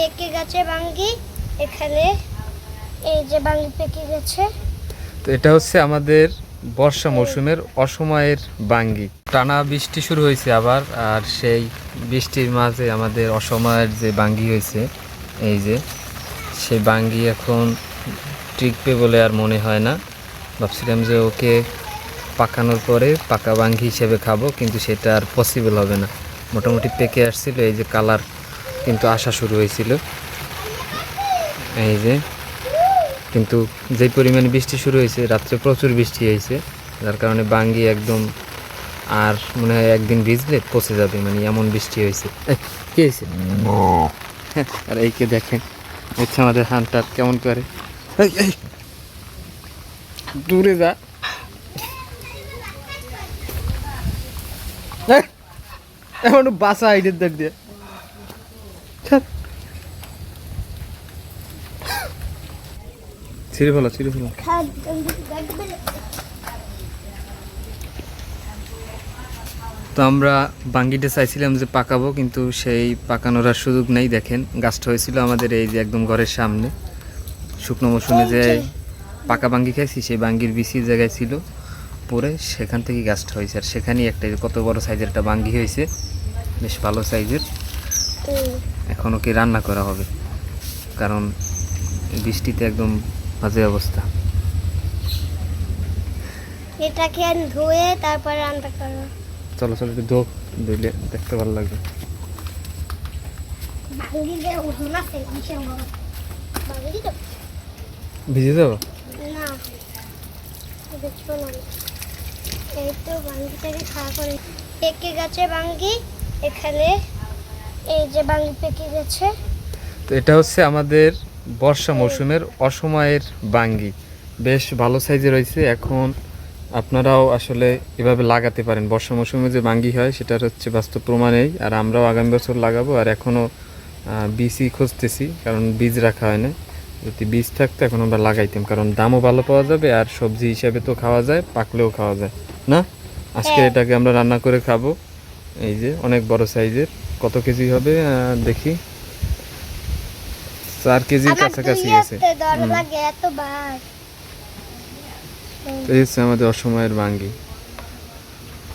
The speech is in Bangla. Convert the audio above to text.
পেকে গেছে বাঙ্গি, এখানে এই যে বাঙ্গি পেকে গেছে। তো এটা হচ্ছে আমাদের বর্ষা মৌসুমের অসময়ের বাঙ্গি। টানা বৃষ্টি শুরু হয়েছে আবার, আর সেই বৃষ্টির মাঝে আমাদের অসময়ের যে বাঙ্গি হয়েছে, এই যে সেই বাঙ্গি এখন টিকবে বলে আর মনে হয় না। ভাবছিলাম যে ওকে পাকানোর পরে পাকা বাঙ্গি হিসেবে খাব, কিন্তু সেটা আর পসিবল হবে না। মোটামুটি পেকে আসছিল, এই যে কালার কিন্তু আসা শুরু হয়েছিল। এই যে কিন্তু যে পরিমাণে বৃষ্টি শুরু হয়েছে রাত্রে প্রচুর বৃষ্টি হয়েছে যার কারণে বাঙ্গি একদম আর মনে হয় একদিন ভিজলে পচে যাবে মানে এমন বৃষ্টি হয়েছে। এই, কি হয়েছে? হ্যাঁ, আর এইকে দেখেন হচ্ছে আমাদের হান্টার কেমন করে। দূরে যা। এখন বাসা আইডের দেখ দিয়ে। ছিঁড়ে ফেলো ছিঁড়ে ফেলো। তো আমরা বাঙ্গিটা চাইছিলাম যে পাকাবো কিন্তু সেই পাকানোর আর সুযোগ নেই দেখেন। গাছটা হয়েছিল আমাদের এই যে একদম ঘরের সামনে। শুকনো মৌসুমে যে পাকা বাঙ্গি খাইছি সেই বাঙ্গির বিসি জায়গায় ছিল। পরে সেখান থেকে গাছটা হয়েছে। আর সেখানেই একটা কত বড় সাইজের একটা বাঙ্গি হয়েছে বেশ ভালো সাইজের এখনও কি রান্না করা হবে? কারণ বৃষ্টিতে একদম বাজে অবস্থা। এটাকে ধুয়ে তারপরে রান্না করো। চলো চলো একটু দোক দিলে দেখতে ভালো লাগবে। ভিজে দেবো না। দেখছ না। এই তো বাঙ্গিটাকে খাওয়া করে পেকে গেছে বাঙ্গি এখানে এই যে বাঙ্গি পেকে গেছে। তো এটা হচ্ছে আমাদের বর্ষা মৌসুমের অসময়ের বাঙ্গি। বেশ ভালো সাইজে রয়েছে। এখন আপনারাও আসলে এভাবে লাগাতে পারেন। বর্ষা মৌসুমে যে বাঙ্গি হয় সেটার হচ্ছে বাস্তব প্রমাণেই আর আমরাও আগামী বছর লাগাবো। আর এখনও বীজই খুঁজতেছি কারণ বীজ রাখা হয় না। যদি বীজ থাকতো এখন আমরা লাগাইতাম। কারণ দামও ভালো পাওয়া যাবে আর সবজি হিসাবে তো খাওয়া যায় পাকলেও খাওয়া যায়। না? আজকে হ্যাঁ। এটাকে আমরা রান্না করে খাব। এই যে অনেক বড় সাইজের। কত কেজি হবে দেখি। চার কেজির কাছাকাছি আছে। এই হচ্ছে আমাদের অসময়ের বাঙ্গি।